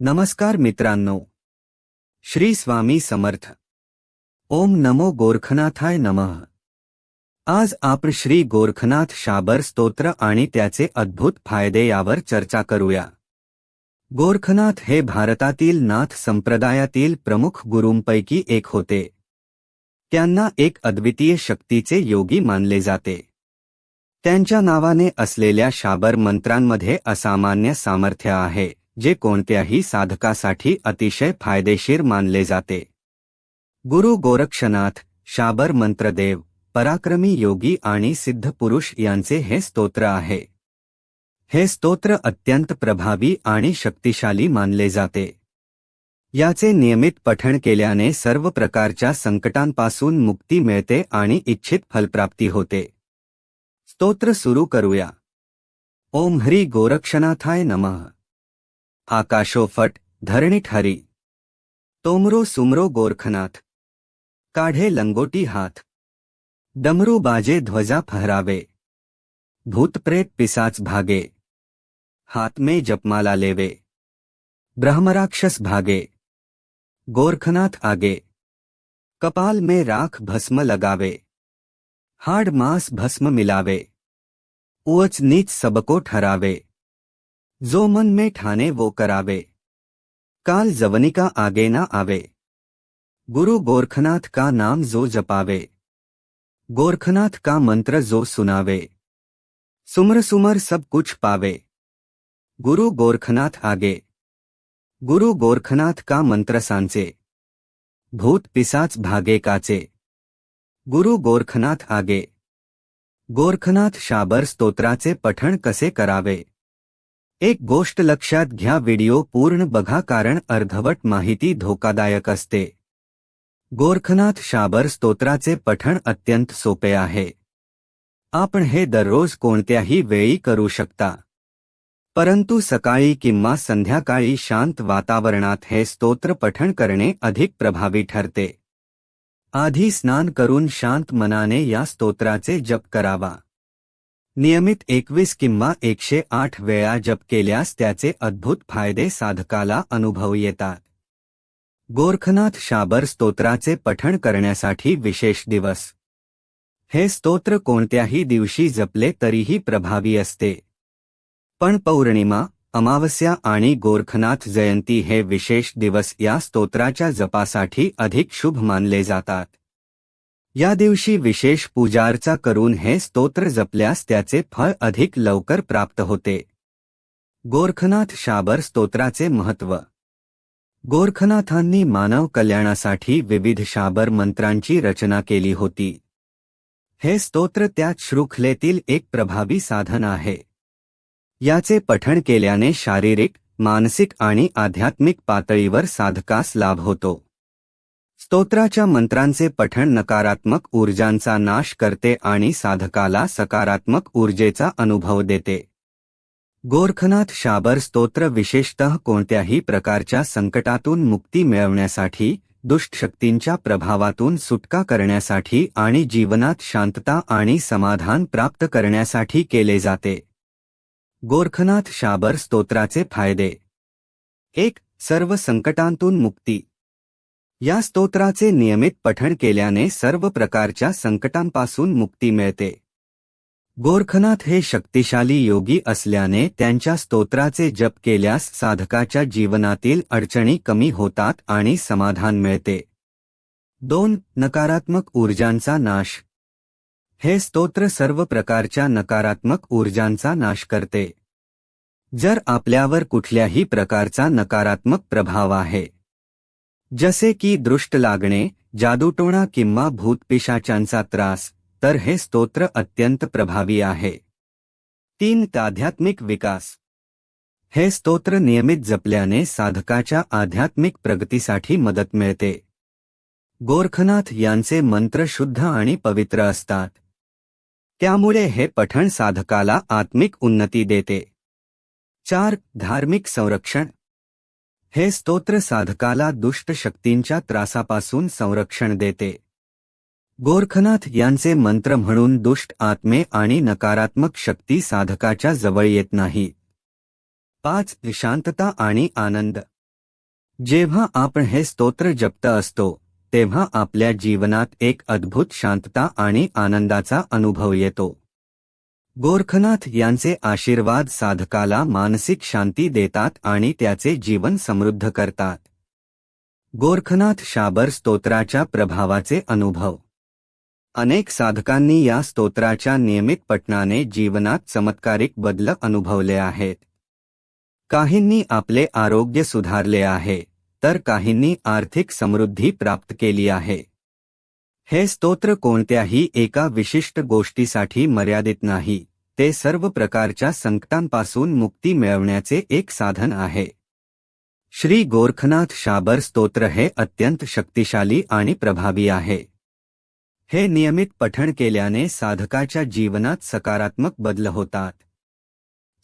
नमस्कार मित्रांनो. श्री स्वामी समर्थ. ओम नमो गोरखनाथाय नमः. आज आपण श्री गोरखनाथ शाबर स्तोत्र आणि त्याचे अद्भुत फायदे यावर चर्चा करूया. गोरखनाथ हे भारतातील नाथ संप्रदायातील प्रमुख गुरूंपैकी एक होते. त्यांना एक अद्वितीय शक्तीचे योगी मानले जाते. त्यांच्या नावाने असलेल्या शाबर मंत्रांमध्ये असामान्य सामर्थ्य आहे. जे कोणत्याही साधकासाठी अतिशय फायदेशीर मानले जाते. गुरु गोरक्षनाथ, शाबर मंत्रदेव, पराक्रमी योगी आणि सिद्ध पुरुष यांचे हे स्तोत्र आहे. हे स्तोत्र अत्यंत प्रभावी आणि शक्तिशाली मानले जाते. याचे नियमित पठण केल्याने सर्व प्रकारच्या संकटांपासून मुक्ती मिळते आणि इच्छित फलप्राप्ती होते. स्तोत्र सुरू करूया. ओम ह्री गोरक्षनाथाय नमः. आकाशो फट, धरणी ठरी। तोमरो सुमरो गोरखनाथ। काढ़े लंगोटी हाथ। ડમરૂ बाजे ध्वजा फहरावे। भूत प्रेत पिसाच भागे। हाथ में जपमाला लेवे। ब्रह्मराक्षस भागे। गोरखनाथ आगे। कपाल में राख भस्म लगावे। हाड मांस भस्म मिलावे। उच नीच सबको ठहरावे जो मन में ठाने वो करावे। काल जवनिका आगे ना आवे। गुरु गोरखनाथ का नाम जो जपावे। गोरखनाथ का मंत्र जो सुनावे। सुमर सुमर सब कुछ पावे। गुरु गोरखनाथ आगे। गुरु गोरखनाथ का मंत्र सांचे। भूत पिसाच भागे काचे। गुरु गोरखनाथ आगे। गोरखनाथ शाबर स्तोत्राचे पठण कसे करावे? एक गोष्ट लक्षात घ्या व्हिडिओ पूर्ण बघा कारण अर्धवट माहिती धोकादायक असते. गोरखनाथ शाबर स्तोत्राचे पठण अत्यंत सोपे आहे. आपण हे दररोज कोणत्याही वेळी करू शकता. परंतु सकाळी किंवा संध्याकाळी शांत वातावरणात हे स्तोत्र पठण करणे अधिक प्रभावी ठरते. आधी स्नान करून शांत मनाने या स्तोत्राचे जप करावा. नियमित एकवीस किंवा एकशे आठ वेळा जप केल्यास त्याचे अद्भुत फायदे साधकाला अनुभव येतात. गोरखनाथ शाबर स्तोत्राचे पठण करण्यासाठी विशेष दिवस. हे स्तोत्र कोणत्याही दिवशी जपले तरीही प्रभावी असते. पण पौर्णिमा अमावस्या आणि गोरखनाथ जयंती हे विशेष दिवस या स्तोत्राच्या जपासाठी अधिक शुभ मानले जातात. या दिवशी विशेष पूजार्चा करून हे स्तोत्र जपल्यास त्याचे फळ अधिक लवकर प्राप्त होते. गोरखनाथ शाबर स्तोत्राचे महत्त्व. गोरखनाथांनी मानव कल्याणासाठी विविध शाबर मंत्रांची रचना केली होती. हे स्तोत्र त्या शृंखलेतील एक प्रभावी साधन आहे. याचे पठण केल्याने शारीरिक मानसिक आणि आध्यात्मिक पातळीवर साधकास लाभ होतो. स्तोत्राच्या मंत्रांचे पठण नकारात्मक ऊर्जांचा नाश करते आणि साधकाला सकारात्मक ऊर्जेचा अनुभव देते. गोरखनाथ शाबर स्तोत्र विशेषतः कोणत्याही प्रकारच्या संकटातून मुक्ती मिळवण्यासाठी दुष्टशक्तींच्या प्रभावातून सुटका करण्यासाठी आणि जीवनात शांतता आणि समाधान प्राप्त करण्यासाठी केले जाते. गोरखनाथ शाबर स्तोत्राचे फायदे. एक सर्व संकटांतून मुक्ती. या स्तोत्राचे नियमित पठण केल्याने सर्व प्रकारच्या संकटांपासून मुक्ती मिळते. गोरखनाथ हे शक्तिशाली योगी असल्याने त्यांच्या स्तोत्राचे जप केल्यास साधकाच्या जीवनातील अडचणी कमी होतात आणि समाधान मिळते. दोन नकारात्मक ऊर्जांचा नाश. हे स्तोत्र सर्व प्रकारच्या नकारात्मक ऊर्जांचा नाश करते. जर आपल्यावर कुठल्याही प्रकारचा नकारात्मक प्रभाव आहे जसे की दृष्ट लागणे, जादूटोणा किंवा भूतपिशाचांचा त्रास, तर हे स्तोत्र अत्यंत प्रभावी आहे. तीन आध्यात्मिक विकास. हे स्तोत्र नियमित जपल्याने साधकाच्या आध्यात्मिक प्रगतीसाठी मदत मिळते. गोरखनाथ यांचे मंत्र शुद्ध आणि पवित्र असतात. त्यामुळे हे पठण साधकाला आत्मिक उन्नती देते. चार, धार्मिक संरक्षण. हे स्तोत्र साधकाला दुष्ट शक्तींच्या त्रासापासून संरक्षण देते. गोरखनाथ यांचे मंत्र म्हणून दुष्ट आत्मे आणि नकारात्मक शक्ती साधकाच्या जवळ येत नाही. पाच शांतता आणि आनंद. जेव्हा आपण हे स्तोत्र जप्त असतो तेव्हा आपल्या जीवनात एक अद्भुत शांतता आणि आनंदाचा अनुभव येतो. गोरखनाथ यांचे आशीर्वाद साधकाला मानसिक शांती देतात आणि त्याचे जीवन समृद्ध करतात. गोरखनाथ शाबर स्तोत्राच्या प्रभावाचे अनुभव. अनेक साधकांनी या स्तोत्राच्या नियमित पठणाने जीवनात चमत्कारिक बदल अनुभवले आहेत. काहींनी आपले आरोग्य सुधारले आहे तर काहींनी आर्थिक समृद्धी प्राप्त केली आहे. हे स्तोत्र कोणत्याही एका विशिष्ट गोष्टीसाठी मर्यादित नाही. ते सर्व प्रकारच्या संकटांपासून मुक्ती मिळवण्याचे एक साधन आहे. श्री गोरखनाथ शाबर स्तोत्र हे अत्यंत शक्तिशाली आणि प्रभावी आहे. हे नियमित पठण केल्याने साधकाच्या जीवनात सकारात्मक बदल होतात.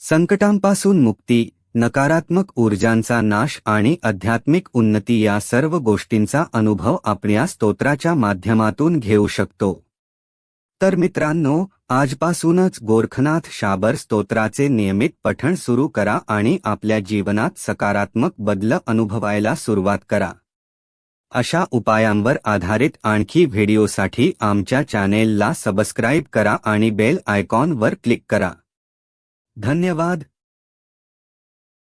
संकटांपासून मुक्ती नकारात्मक ऊर्जांचा नाश आणि आध्यात्मिक उन्नती या सर्व गोष्टींचा अनुभव आपण या स्तोत्राच्या माध्यमातून घेऊ शकतो. तर मित्रांनो आजपासूनच गोरखनाथ शाबर स्तोत्राचे नियमित पठण सुरू करा आणि आपल्या जीवनात सकारात्मक बदल अनुभवायला सुरुवात करा. अशा उपायांवर आधारित आणखी व्हिडिओसाठी आमच्या चॅनेलला सबस्क्राईब करा आणि बेल आयकॉनवर क्लिक करा. धन्यवाद.